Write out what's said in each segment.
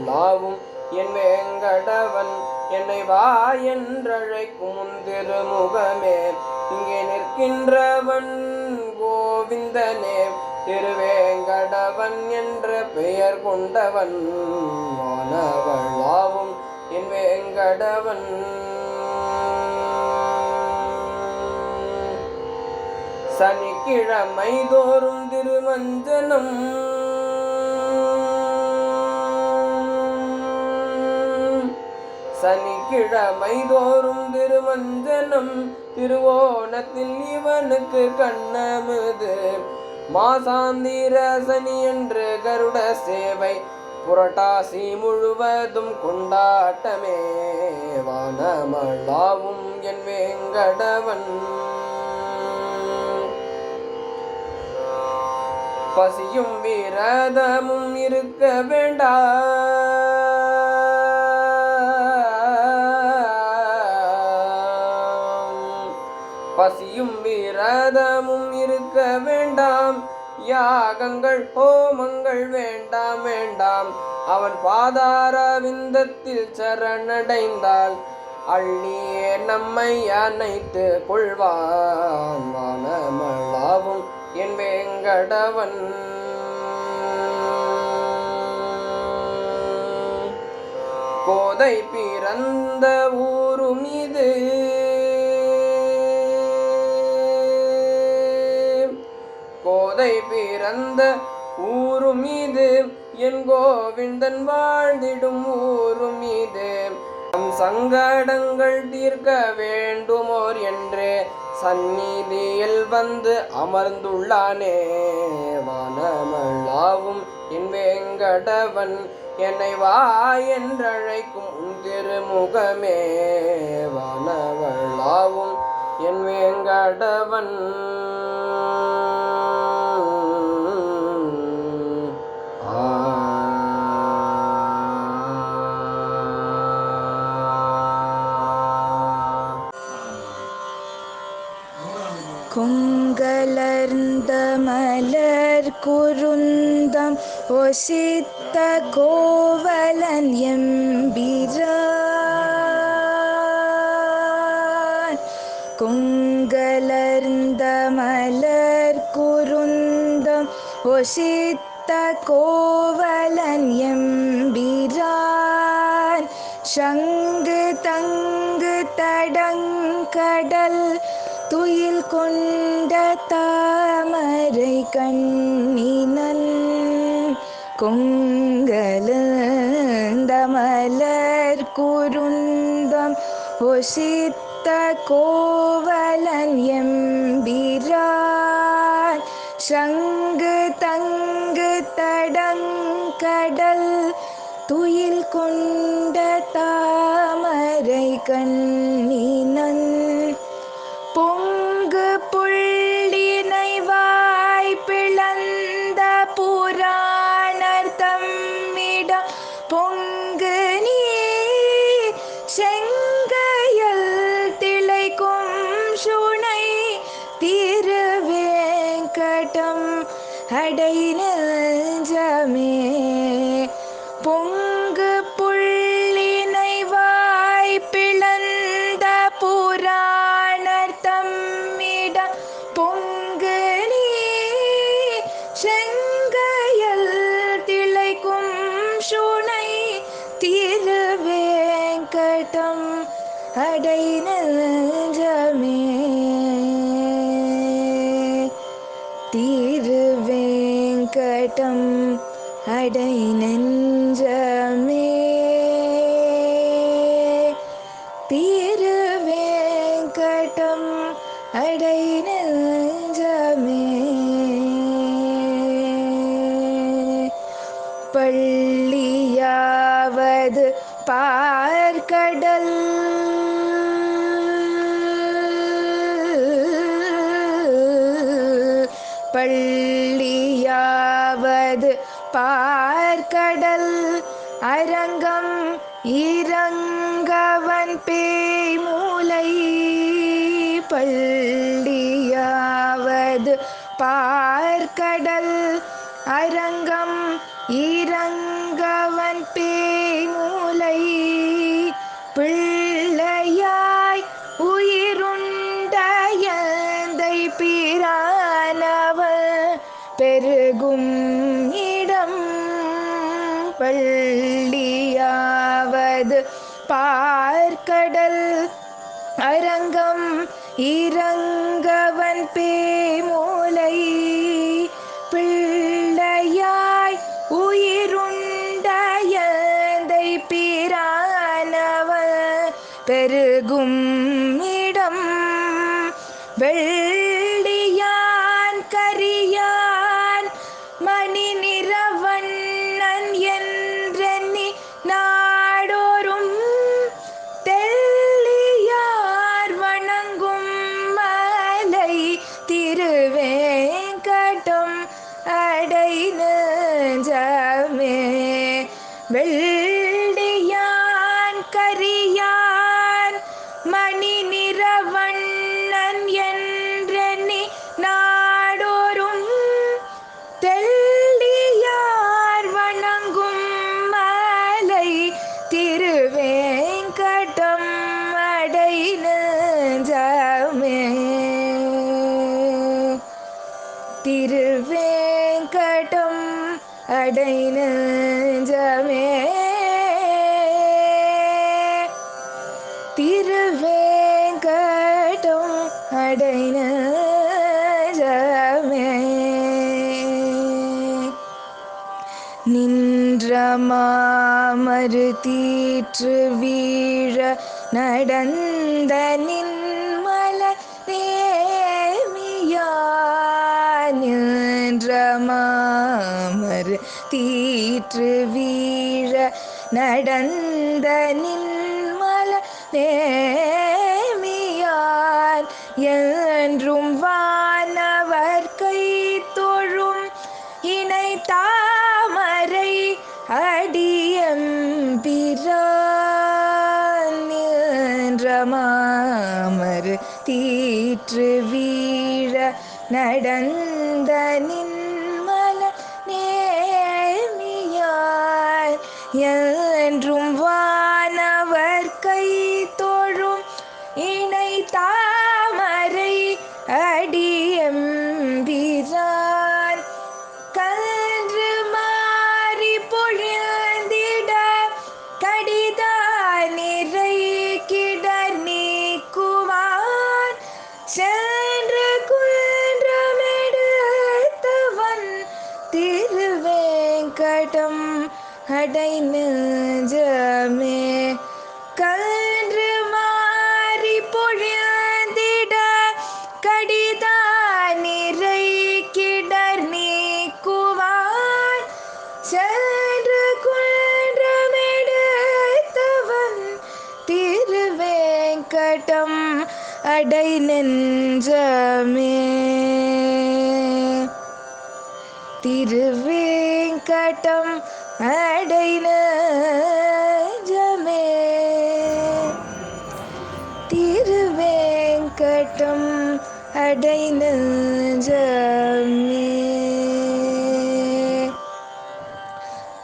எல்லாவும் என் வேங்கடவன். என்னை வா என்றழைக்கும் திருமுகமே. இங்கே நிற்கின்றவன் கோவிந்தனே. திருவேங்கடவன் என்ற பெயர் கொண்டவன் மாணவளாவும் என் வேங்கடவன். சனிக்கிழமை தோறும் திருமஞ்சனம் சனிக்கிழமை தோறும் திருமஞ்சனம் திருவோணத்தில் இவனுக்கு கண்ணமுது மாசாந்திர சனி என்று கருட சேவை புரட்டாசி முழுவதும் கொண்டாட்டமே. வானமளாவும் என் வேங்கடவன். பசியும் விரதமும் இருக்க வேண்டாம் யாகங்கள் ஹோமங்கள் வேண்டாம் வேண்டாம். அவன் பாதார விந்தத்தில் சரணடைந்தால் அள்ளியே நம்மை அணைத்து கொள்வான் வானமளாவும் என் வேங்கடவன். கோதை பிறந்த ஊரும் கோதை பிறந்த ஊரும் இது என் கோவிந்தன் வாழ்ந்திடும் ஊரும் இது நம் சங்கடங்கள் தீர்க்க வேண்டுமோர் என்று சந்நிதியில் வந்து அமர்ந்துள்ளானே. வானமல்லாவும் என் வேங்கடவன் என்னை வா என்றழைக்கும் உன் திருமுகமே. வானவள்ளாவும் என் வேங்கடவன் குருந்தம் கோவலன் எம்பிரான். கொங்கலர்ந்த மலர் குருந்தம் ஒசித்த கோவலன் எம்பிரான். சங்கு தங்கு தடங்கடல் துயில் கொண்ட தாமரை கண்ணினன். கொங்கலந்த மலர் குருந்தம் ஒசித்த கோவலன் எம்பிரான். சங்கு தங்கு தடங்கடல் துயில் கொண்ட தாமரை கண் பொங்கு நீ செங்கையல் திளைக்கும் சுனை திருவேங்கடம் அடை திருவேங்கடம் அடை நெஞ்சமே. திருவேங்கடம் அடை நெஞ்சமே. பள்ளியாவது பார்க்கடல். பள்ளி பார்க்கடல் அரங்கம் இறங்கவன் பேய் மூலை பள்ளியாவது பார்க்கடல் அரங்கம் இறங்கவன் பேய் மூலை இறங்கவன் பே വെള്ളിയാൻ കരി அடை நெஞ்சமே நின்ற மாமரு தீற்று வீழ நடந்த நின்மல நேமியா. நின்ற மாமரு தீற்று வீழ நடந்த நின்மல நேமியான் என்றும் தீற்று வீழ நடந்த அடை நெஞ்சமே. கன்று மாறி பொழிந்திட கடித நிறை கிடர் நீக்குவான் சென்று குன்றமெடுத்தவன் திருவேங்கடம் அடை நெஞ்சமே. திருவேங்கடம் அடை நெஞ்சமே திருவேங்கடம் அடை நெஞ்சமே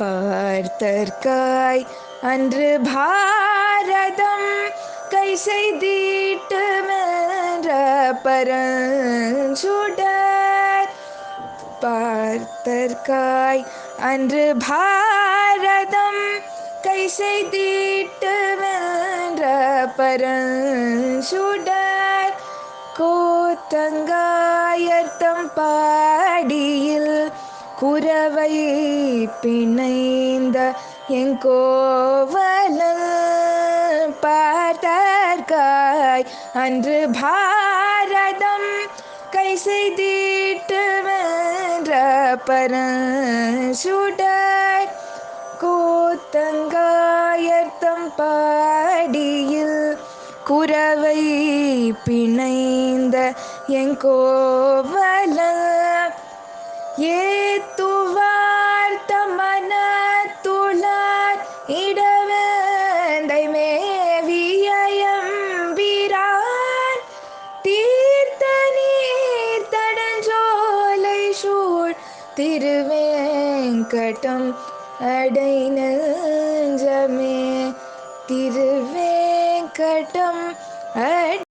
பார்த்தற்காய் அன்று பாரதம் கை செய்திட்டு மென்ற பரஞ்சுடர் பார்த்தற்காய் அன்று பாரதம் கை செய்திட்டு வென்ற பரஞ்சுடர் கோத்தங்காயர்த்தம் பாடியில் குறவை பிணைந்த எங்கோவலன் பார்த்தற்காய். அன்று பாரதம் கை செய்திட்டு வென்ற பரஞ்சுடர் கூத்தங்காயர்த்தம் பாடியில் குறவை பிணைந்த எங்கோவல ஏத்துவார்த்த மன துளார் இடவேந்தை மேவியம்பிரான் தீர்த்த நீர் தடஞ்சோலை சூழ் திருவேங்கடம் அடை